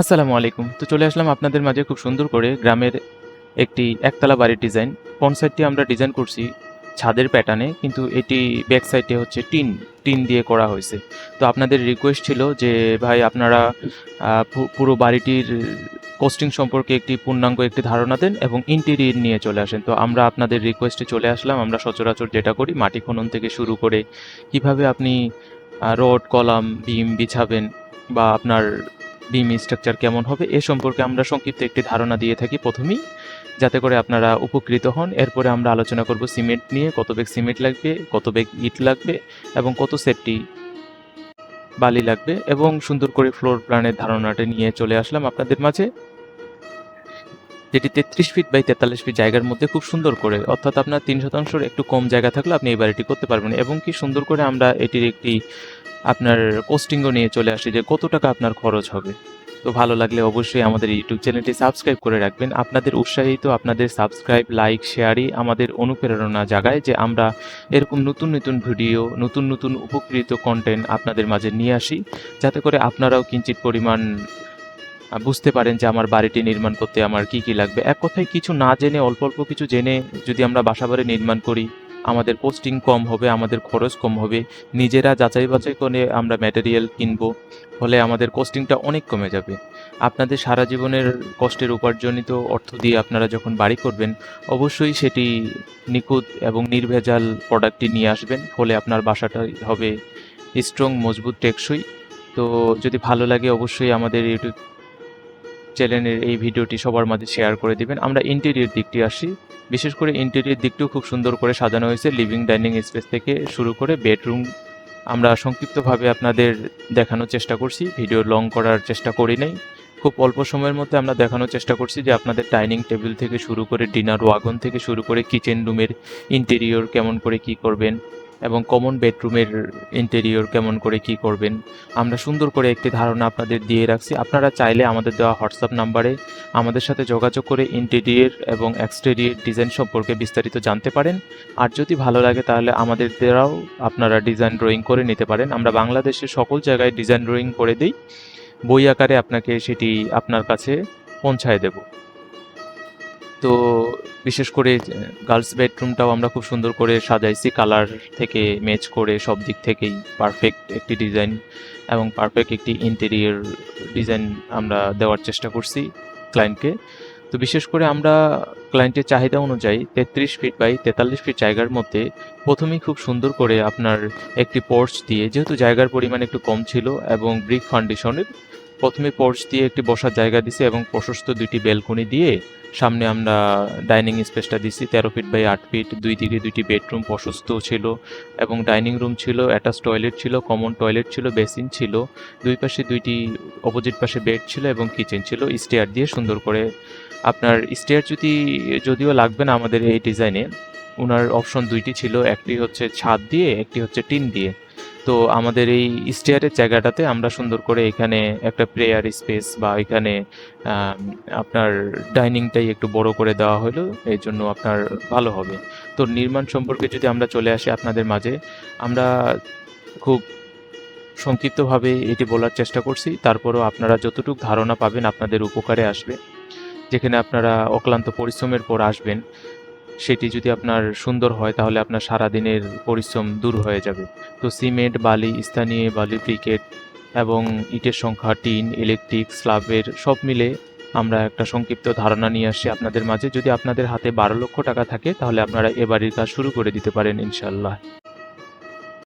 আসসালামু আলাইকুম। তো চলে আসলাম আপনাদের মাঝে খুব সুন্দর করে গ্রামের একটি একতলা বাড়ির ডিজাইন। ফ্রন্ট সাইডটি আমরা ডিজাইন করছি ছাদের প্যাটার্নে, কিন্তু এটি ব্যাক সাইডে হচ্ছে টিন টিন দিয়ে করা হয়েছে। তো আপনাদের রিকোয়েস্ট ছিল যে, ভাই, আপনারা পুরো বাড়িটির কোস্টিং সম্পর্কে একটি পূর্ণাঙ্গ একটি ধারণা দেন এবং ইন্টেরিয়র নিয়ে চলে আসেন। তো আমরা আপনাদের রিকোয়েস্টে চলে আসলাম। আমরা সচরাচর যেটা করি, মাটি খনন থেকে শুরু করে কীভাবে আপনি রড, কলাম, বিম বিছাবেন বা আপনার বিম স্ট্রাকচার কেমন হবে, এ সম্পর্কে আমরা সংক্ষিপ্ত একটি ধারণা দিয়ে থাকি প্রথমেই। যাতে করে আপনারা উপকৃত হন, এরপরে আমরা আলোচনা করব সিমেন্ট নিয়ে, কত বেগ সিমেন্ট লাগবে, কত বেগ ইট লাগবে, এবং কত সেটটি বালি লাগবে, এবং সুন্দর করে ফ্লোর প্ল্যানের ধারণাটা নিয়ে চলে আসলাম আপনাদের মাঝে। যেটি তেত্রিশ ফিট বাই তেতাল্লিশ ফিট জায়গার মধ্যে খুব সুন্দর করে, অর্থাৎ আপনার তিন শতাংশের একটু কম জায়গা থাকলে আপনি এই বাড়িটি করতে পারবেন, এবং কি সুন্দর করে আমরা এটির একটি আপনার কোস্টিংও নিয়ে চলে আসি যে কত টাকা আপনার খরচ হবে। তো ভালো লাগলে অবশ্যই আমাদের ইউটিউব চ্যানেলটি সাবস্ক্রাইব করে রাখবেন। আপনাদের উৎসাহিত, আপনাদের সাবস্ক্রাইব লাইক শেয়ারই আমাদের অনুপ্রেরণা জাগায় যে আমরা এরকম নতুন নতুন ভিডিও নতুন নতুন উপকৃত কন্টেন্ট আপনাদের মাঝে নিয়ে আসি। যাতে করে আপনারাও কিঞ্চিত পরিমাণ বুঝতে পারেন যে আমার বাড়িটি নির্মাণ করতে আমার কি কি লাগবে। এক কথায় কিছু না জেনে, অল্প অল্প কিছু জেনে যদি আমরা বাসা বাড়ি নির্মাণ করি আমাদের পোস্টিং কম হবে, আমাদের খরচ কম হবে, নিজেরা যাচাই বাছাই করে আমরা ম্যাটেরিয়াল কিনবো, ফলে আমাদের কস্টিংটা অনেক কমে যাবে। আপনাদের সারা জীবনের কষ্টের উপার্জনিত অর্থ দিয়ে আপনারা যখন বাড়ি করবেন, অবশ্যই সেটি নিখুঁত এবং নির্ভেজাল প্রোডাক্টটি নিয়ে আসবেন, ফলে আপনার বাসাটা হবে স্ট্রং মজবুত, টেকসই। তো যদি ভালো লাগে, অবশ্যই আমাদের ইউটিউব চ্যানেলের এই ভিডিওটি সবার মাঝে শেয়ার করে দিবেন। আমরা ইন্টেরিয়র দিকটি আসি। বিশেষ করে ইন্টেরিয়র দিকটিও খুব সুন্দর করে সাজানো হয়েছে। লিভিং ডাইনিং স্পেস থেকে শুরু করে বেডরুম আমরা সংক্ষিপ্তভাবে আপনাদের দেখানোর চেষ্টা করছি। ভিডিও লং করার চেষ্টা করি নাই। খুব অল্প সময়ের মধ্যে আমরা দেখানোর চেষ্টা করছি যে আপনাদের ডাইনিং টেবিল থেকে শুরু করে ডিনার ওয়াগন থেকে শুরু করে কিচেন রুমের ইন্টেরিয়র কেমন করে কি করবেন। এবং কমন বেডরুমের ইন্টেরিয়র কেমন করে কি করবেন, আমরা সুন্দর করে একটি ধারণা আপনাদের দিয়ে রাখছি। আপনারা চাইলে আমাদের দেওয়া হোয়াটসঅ্যাপ নাম্বারে আমাদের সাথে যোগাযোগ করে ইন্টেরিয়র এবং এক্সটেরিয়র ডিজাইন সম্পর্কে বিস্তারিত জানতে পারেন। আর যদি ভালো লাগে তাহলে আমাদের দ্বারাও আপনারা ডিজাইন ড্রয়িং করে নিতে পারেন। আমরা বাংলাদেশের সকল জায়গায় ডিজাইন ড্রয়িং করে দিই। বই আকারে আপনাকে সেটি আপনার কাছে পৌঁছায় দেব। তো বিশেষ করে গার্লস বেডরুমটাও আমরা খুব সুন্দর করে সাজাইছি। কালার থেকে ম্যাচ করে সব দিক থেকেই পারফেক্ট একটি ডিজাইন এবং পারফেক্ট একটি ইন্টেরিয়র ডিজাইন আমরা দেওয়ার চেষ্টা করছি ক্লায়েন্টকে তো বিশেষ করে আমরা ক্লায়েন্টের চাহিদা অনুযায়ী তেত্রিশ ফিট বাই তেতাল্লিশ ফিট জায়গার মধ্যে প্রথমেই খুব সুন্দর করে আপনার একটি পোর্চ দিয়ে, যেহেতু জায়গার পরিমাণ একটু কম ছিল এবং ব্রিক ফাউন্ডেশনের প্রথমে পোর্চ দিয়ে একটি বসার জায়গা দিছি এবং প্রশস্ত দুইটি বেলকনি দিয়ে সামনে আমরা ডাইনিং স্পেসটা দিছি। তেরো ফিট বাই আট ফিট দুই দিকে দুইটি বেডরুম প্রশস্ত ছিল এবং ডাইনিং রুম ছিল অ্যাটাচ টয়লেট ছিল কমন টয়লেট ছিল বেসিন ছিল। দুই পাশে দুইটি অপোজিট পাশে বেড ছিল এবং কিচেন ছিল। স্টেয়ার দিয়ে সুন্দর করে আপনার স্টেয়ার যদি, যদিও লাগবে না আমাদের এই ডিজাইনে ওনার অপশন দুইটি ছিল। একটি হচ্ছে ছাদ দিয়ে, একটি হচ্ছে টিন দিয়ে। তো আমাদের এই স্টেয়ারের জায়গাটাতে আমরা সুন্দর করে এখানে একটা প্রেয়ার স্পেস বা এখানে আপনার ডাইনিংটাই একটু বড় করে দেওয়া হলো এই জন্য আপনার ভালো হবে। তো নির্মাণ সম্পর্কে যদি আমরা চলে আসি আপনাদের মাঝে, আমরা খুব সংক্ষিপ্তভাবে এটি বলার চেষ্টা করছি। তারপরও আপনারা যতটুকু ধারণা পাবেন আপনাদের উপকারে আসবে। যেখানে আপনারা অক্লান্ত পরিশ্রমের পর আসবেন। সেটি যদি আপনার সুন্দর হয়, তাহলে আপনার সারাদিনের পরিশ্রম দূর হয়ে যাবে। তো সিমেন্ট, বালি, স্থানীয় বালি ক্রিকেট এবং ইটের সংখ্যা, টিন, ইলেকট্রিক, স্ল্যাবের সব মিলে আমরা একটা সংক্ষিপ্ত ধারণা নিয়ে আসি আপনাদের মাঝে। যদি আপনাদের হাতে বারো লক্ষ টাকা থাকে, তাহলে আপনারা এবারের কাজ শুরু করে দিতে পারেন ইনশাল্লাহ